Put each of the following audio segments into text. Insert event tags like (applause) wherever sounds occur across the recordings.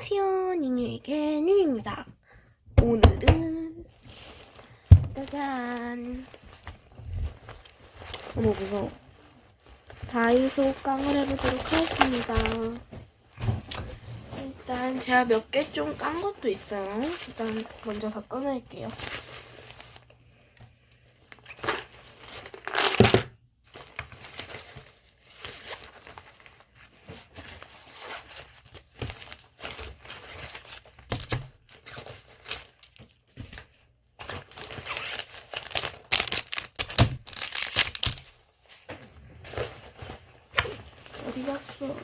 안녕하세요. 뉴뉴에게 뉴입니다. 오늘은 짜잔. 어머 무서워. 다이소 깡을 해보도록 하겠습니다. 일단 제가 몇 개 좀 깐 것도 있어요. 일단 먼저 다 꺼낼게요. 어디 갔어?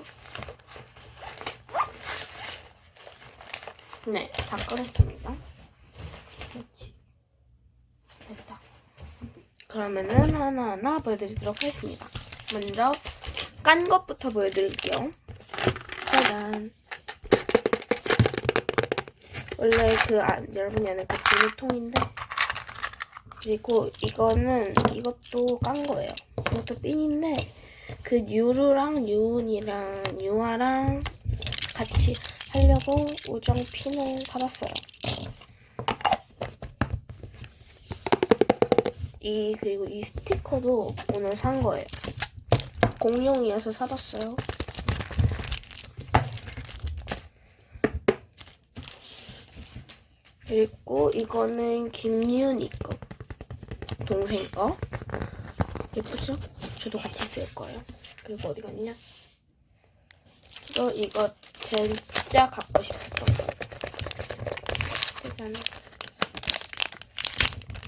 네, 다 꺼냈습니다. 그렇지. 됐다. 그러면은 하나하나 보여드리도록 하겠습니다. 먼저 깐 것부터 보여드릴게요. 짜잔. 원래 그 안, 여러분이 아는 그 비닐통인데 그리고 이거는 이것도 깐 거예요. 이것도 핀인데 그 유루랑 유은이랑 유아랑 같이 하려고 우정 핀을 사봤어요. 이 그리고 이 스티커도 오늘 산 거예요. 공룡이어서 사봤어요. 그리고 이거는 김유니 거, 동생 거. 예쁘죠? 저도 같이 쓸 거예요. 그리고 어디 갔냐? 또 이거 진짜 갖고 싶었던 거. 짜잔.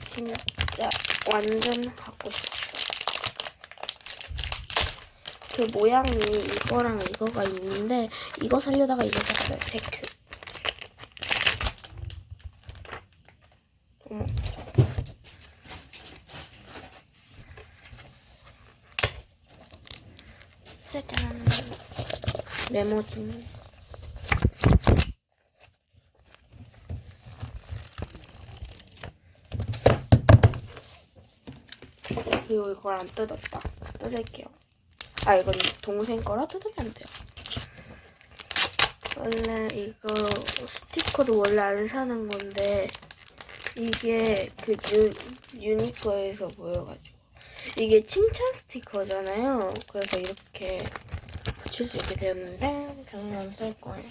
진짜 완전 갖고 싶었어. 그 모양이 이거랑 이거가 있는데 이거 살려다가 이거 샀어요. 세큐. 어머. 짜잔. 메모지. 그리고 이걸 안 뜯었다. 뜯을게요. 아, 이건 동생 거라 뜯으면 안 돼요. 원래 이거 스티커도 원래 안 사는 건데 이게 그 유, 유니크에서 보여가지고 이게 칭찬 스티커잖아요. 그래서 이렇게 붙일 수 있게 되었는데 저는 안 쓸 거예요.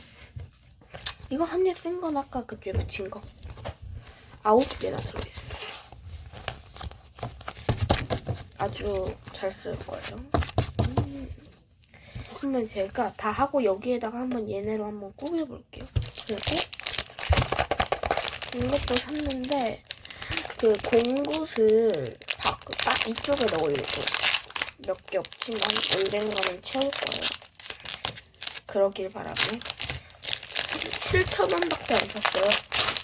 이거 한입쓴건 아까 그쪽에 붙인 거 아홉 개나 들어있어요. 아주 잘 쓸 거예요. 음. 그러면 제가 다 하고 여기에다가 한번 얘네로 한번 꾸며볼게요. 그리고 이것도 샀는데 그 공굿을 바- 딱 이쪽에 넣으려고 몇 개 없지만 언젠가는 채울 거예요. 그러길 바라고 7,000원밖에 안 샀어요.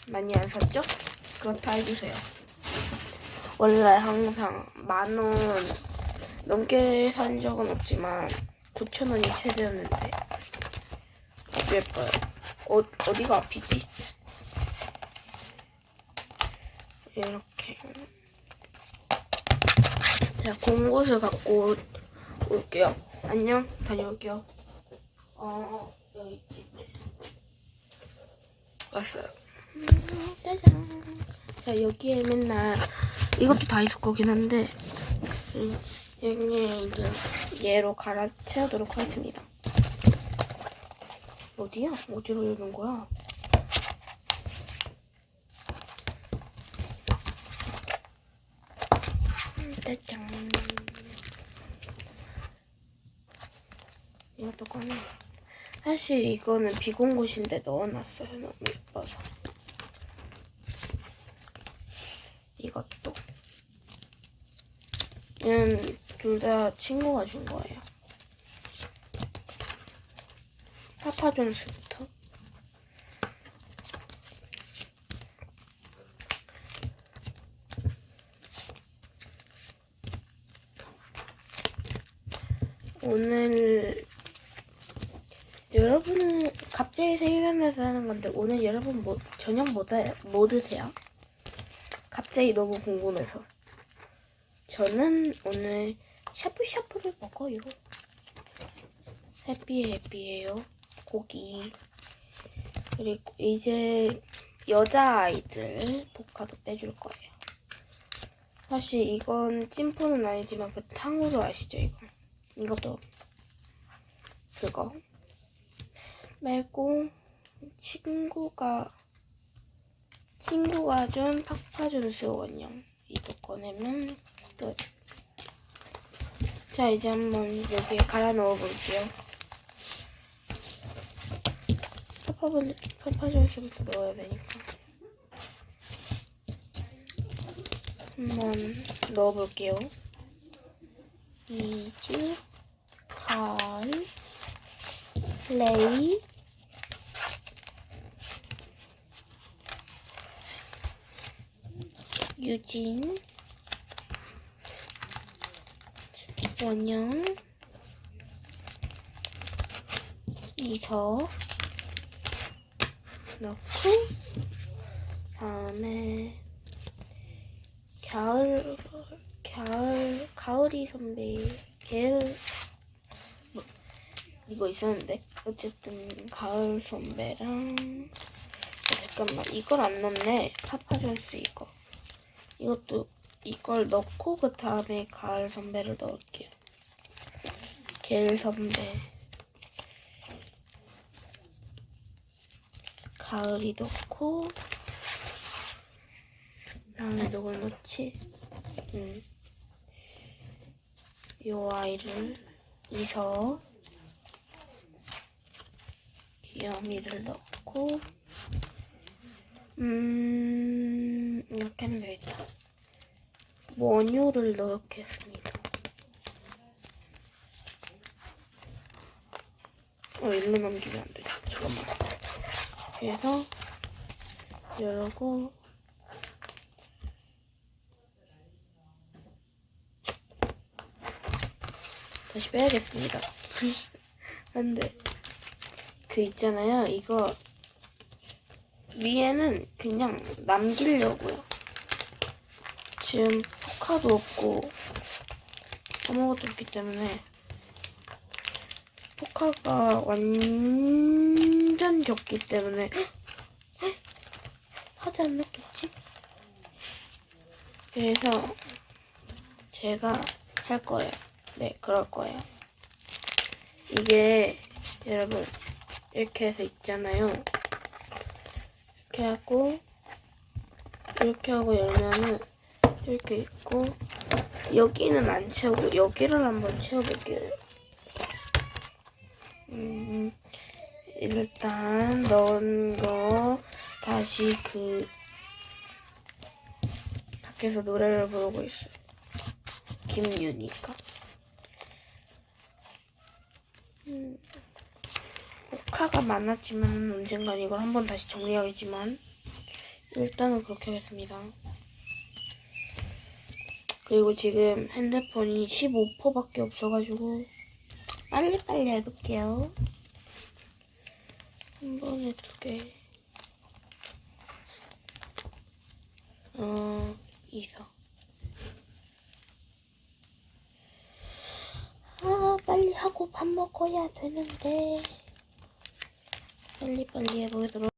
많이 안 샀죠? 그렇다 해주세요. 원래 항상 만 원 넘게 산 적은 없지만 9,000원이 최대였는데 아주 예뻐요. 어, 어디가 앞이지? 이렇게 제가 공곳을 갖고 올- 올게요. 안녕. 다녀올게요. 어, 여기 있지. 왔어요. 음, 짜잔. 자, 여기에 맨날 이것도 다이소 거긴 한데 이제 얘로 갈아 채우도록 하겠습니다. 어디야? 어디로 여는 거야? 음, 짜잔. 이것도 꺼내. 사실 이거는 비공 곳인데 넣어놨어요. 너무 예뻐서. 이것도. 얘는 둘 다 친구가 준 거예요. 파파존스부터. 오늘 여러분은 갑자기 생각나서 하는 건데 오늘 여러분 뭐 저녁 뭐, 드, 뭐 드세요? 갑자기 너무 궁금해서 저는 오늘 샤브샤브를 먹어요. 해피 해피해요. 고기. 그리고 이제 여자아이들 포카도 빼줄 거예요. 사실 이건 찐포는 아니지만 그 탕후루 아시죠 이거? 이것도 그거. 말고 친구가 친구가 준 팍파준스 원형. 이도 꺼내면 끝. 자 이제 한번 여기에 갈아 넣어 볼게요. 파파분 파파준스부터 넣어야 되니까 한번 넣어 볼게요. 이즈 갈 레이 유진 원영 이서 넣고 다음에 겨울 겨울 가을이 선배 뭐, 이거 있었는데. 어쨌든 가을 선배랑 아, 잠깐만. 이걸 안 넣네. 파파존스 이거. 이것도 이걸 넣고 그 다음에 가을 선배를 넣을게요 겔 선배 가을이 넣고 다음에 누굴 넣지? 음. 요 아이를 이서 귀요미를 넣고 음 이렇게 하면 되겠다 원효를 넣겠습니다 어 일로 넘기면 안 되죠 잠깐만 그래서 이러고 다시 빼야겠습니다. (laughs) 안돼. 그 있잖아요. 이거 위에는 그냥 남기려고요. 지금 포카도 없고 아무것도 없기 때문에 포카가 완전 적기 때문에 (gasps) 하지 않았겠지? 그래서 제가 할 거예요. 네, 그럴 거예요. 이게 여러분 이렇게 해서 있잖아요. 이렇게 하고 이렇게 하고 열면은 이렇게 있고 여기는 안 채우고 여기를 한번 채워볼게요. 음, 일단 넣은 거 다시 그 밖에서 노래를 부르고 있어요. 김윤이가. 음, 오카가 많았지만 언젠간 이걸 한번 다시 정리하겠지만 일단은 그렇게 하겠습니다. 그리고 지금 핸드폰이 15%밖에 없어가지고 빨리빨리 해볼게요. 한 번에 두 개. 어, 이서. 아, 빨리 하고 밥 먹어야 되는데. 빨리빨리 해보도록